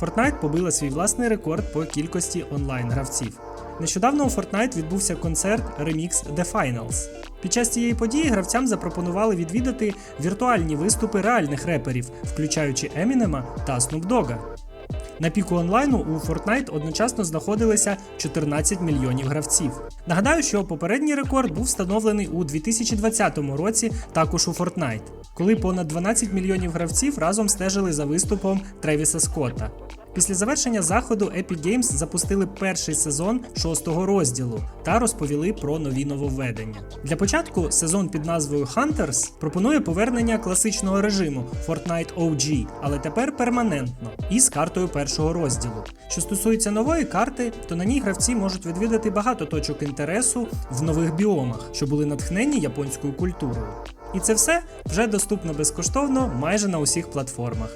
Fortnite побила свій власний рекорд по кількості онлайн-гравців. Нещодавно у Fortnite відбувся концерт Remix The Finals. Під час цієї події гравцям запропонували відвідати віртуальні виступи реальних реперів, включаючи Емінема та Snoop Dogg. На піку онлайну у Fortnite одночасно знаходилися 14 мільйонів гравців. Нагадаю, що попередній рекорд був встановлений у 2020 році також у Fortnite, коли понад 12 мільйонів гравців разом стежили за виступом Тревіса Скотта. Після завершення заходу Epic Games запустили перший сезон шостого розділу та розповіли про нові нововведення. Для початку сезон під назвою Hunters пропонує повернення класичного режиму Fortnite OG, але тепер перманентно і з картою першого розділу. Що стосується нової карти, то на ній гравці можуть відвідати багато точок інтересу в нових біомах, що були натхнені японською культурою. І це все вже доступно безкоштовно майже на усіх платформах.